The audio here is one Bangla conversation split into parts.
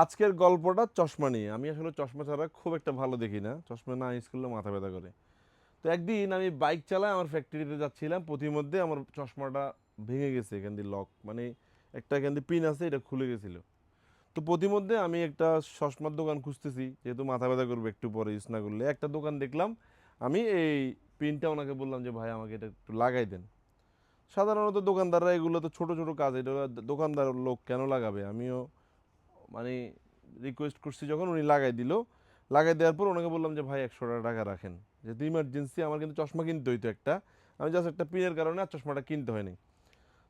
আজকের গল্পটা চশমা নিয়ে। আমি আসলে চশমা ছাড়া খুব একটা ভালো দেখি না। চশমা না ইউজ করলে মাথা ব্যথা করে। তো একদিন আমি বাইক চালাই আমার ফ্যাক্টরিতে যাচ্ছিলাম। প্রতিমধ্যে আমার চশমাটা ভেঙে গেছে, এখান দিয়ে লক মানে একটা এখান দিয়ে পিন আছে, এটা খুলে গেছিল। তো প্রতিমধ্যে আমি একটা চশমার দোকান খুঁজতেছি, যেহেতু মাথা ব্যথা করবে একটু পরে, ইউজ না করলে। একটা দোকান দেখলাম, আমি এই পিনটা ওনাকে বললাম যে, ভাই, আমাকে এটা একটু লাগাই দেন। সাধারণত দোকানদাররা এগুলো তো ছোটো ছোটো কাজ, এটা দোকানদার লোক কেন লাগাবে? আমিও মানে রিকোয়েস্ট করছি যখন উনি লাগাই দিল। লাগাই দেওয়ার পর ওনাকে বললাম যে, ভাই, একশো টাকা রাখেন। যেহেতু ইমার্জেন্সি আমার কিন্তু চশমা কিনতে হইতো একটা। আমি জাস্ট একটা পিনের কারণে আর চশমাটা কিনতে হয়নি।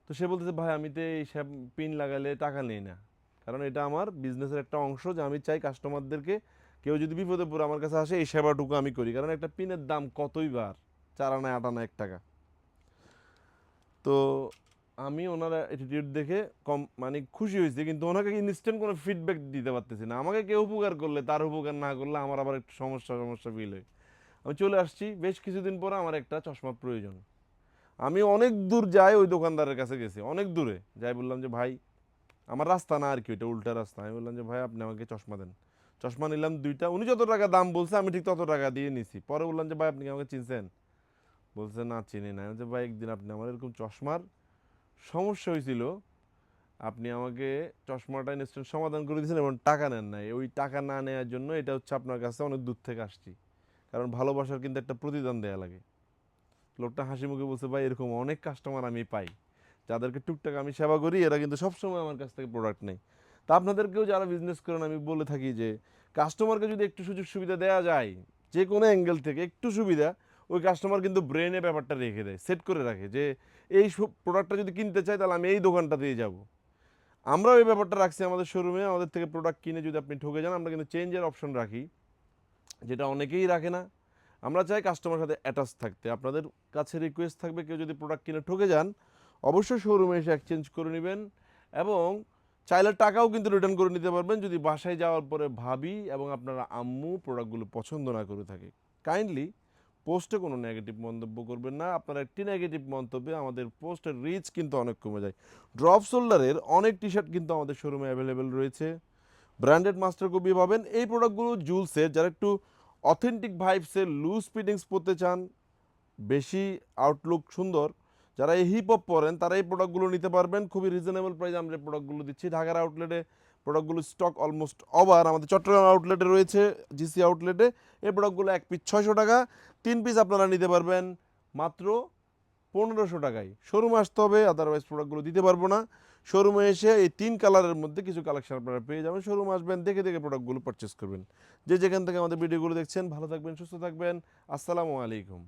তো সে বলতেছে, ভাই, আমি তো এই সব পিন লাগালে টাকা নেই না। কারণ এটা আমার বিজনেসের একটা অংশ যে, আমি চাই কাস্টমারদেরকে কেউ যদি বিপদে পড়ে আমার কাছে আসে, এই সেবাটুকু আমি করি। কারণ একটা পিনের দাম কতই বার? চার আনা, আট আনা, এক টাকা। তো আমি ওনার অ্যাটিটিউড দেখে কম মানে খুশি হয়েছি কিন্তু ওনাকে ইনস্ট্যান্ট কোনো ফিডব্যাক দিতে পারতেছি না। আমাকে কেউ উপকার করলে তার উপকার না করলে আমার আবার একটু সমস্যা সমস্যা ফিল হয়। আমি চলে আসছি বেশ কিছুদিন পরে আমার একটা চশমা প্রয়োজন। আমি অনেক দূর যাই ওই দোকানদারের কাছে গেছি অনেক দূরে। যাই বললাম যে ভাই আমার রাস্তা না আর কি ওইটা উল্টা রাস্তা। আমি বললাম যে ভাই আপনি আমাকে চশমা দেন। চশমা নিলাম দুইটা উনি যত টাকা দাম বলছে আমি ঠিক তত টাকা দিয়ে নিছি। পরে বললাম যে ভাই আপনি কি আমাকে চিনছেন? বলছে না চিনি না। বলছি, ভাই একদিন আপনি আমার এরকম চশমার সমস্যা হয়েছিল। আপনি আমাকে চশমাটা ইনস্ট্যান্ট সমাধান করে দিয়েছেন এবং টাকা নেন নাই। ওই টাকা না নেওয়ার জন্য এটা হচ্ছে আপনার কাছে অনেক দূর থেকে আসছি। কারণ ভালোবাসার কিন্তু একটা প্রতিদান দেয়া লাগে। লোকটা হাসি মুখে বলছে, ভাই, এরকম অনেক কাস্টমার আমি পাই। যাদেরকে টুকটাক আমি সেবা করি, এরা কিন্তু সবসময় আমার কাছ থেকে প্রোডাক্ট নেই তা আপনাদেরকেও যারা বিজনেস করেন, আমি বলে থাকি যে কাস্টমারকে যদি একটু সুযোগ সুবিধা দেওয়া যায় যে কোনো অ্যাঙ্গেল থেকে একটু সুবিধা ওই কাস্টমার কিন্তু ব্রেনে ব্যাপারটা রেখে দেয় সেট করে রাখে যে এই প্রোডাক্টটা যদি কিনতে চাই তাহলে আমি এই দোকানটা দিয়ে যাব। আমরাও এই ব্যাপারটা রাখছি আমাদের শোরুমে আমাদের থেকে প্রোডাক্ট কিনে যদি আপনি ঠকে যান, আমরা কিন্তু চেঞ্জের অপশন রাখি, যেটা অনেকেই রাখে না। আমরা চাই কাস্টমার সাথে অ্যাটাচ থাকতে। আপনাদের কাছে রিকোয়েস্ট থাকবে কেউ যদি প্রোডাক্ট কিনে ঠকে যান, অবশ্যই শোরুমে এসে এক্সচেঞ্জ করে নেবেন এবং চাইলে টাকাও কিন্তু রিটার্ন করে নিতে পারবেন যদি বাসায় যাওয়ার পরে ভাবি এবং আপনারা আম্মু প্রোডাক্টগুলো পছন্দ না করে থাকে। কাইন্ডলি পোস্টে কোনো নেগেটিভ মন্তব্য করবেন না। আপনার একটি নেগেটিভ মন্তব্যে আমাদের পোস্টের রিচ কিন্তু অনেক কমে যায়। ড্রপ শোল্ডারের অনেক টি শার্ট কিন্তু আমাদের শোরুমে অ্যাভেলেবেল রয়েছে। ব্র্যান্ডেড মাস্টার কপি পাবেন। এই প্রোডাক্টগুলো জুলসের যারা একটু অথেন্টিক ভাইবসের লুজ ফিটিংস পরতে চান, বেশি আউটলুক সুন্দর, যারা এই হিপ হপ পরেন, তারা এই প্রোডাক্টগুলো নিতে পারবেন। খুবই রিজনেবল প্রাইসে আমরা এই প্রোডাক্টগুলো দিচ্ছি। ঢাকার আউটলেটে প্রোডাক্টগুলো স্টক অলমোস্ট ওভার আমাদের চট্টগ্রাম আউটলেটে রয়েছে জিসি আউটলেটে এই প্রোডাক্টগুলো এক পিস ছয়শো টাকা, তিন পিস আপনারা নিতে পারবেন মাত্র পনেরোশো টাকায়। শোরুমে আসতে হবে আদারওয়াইজ প্রোডাক্টগুলো দিতে পারব না। শোরুমে এসে এই তিন কালারের মধ্যে কিছু কালেকশন আপনারা পেয়ে যাবেন। শোরুমে আসবেন, দেখে দেখে প্রোডাক্টগুলো পারচেস করবেন। যে যেখান থেকে আমাদের ভিডিওগুলো দেখছেন, ভালো থাকবেন, সুস্থ থাকবেন। আসসালামু আলাইকুম।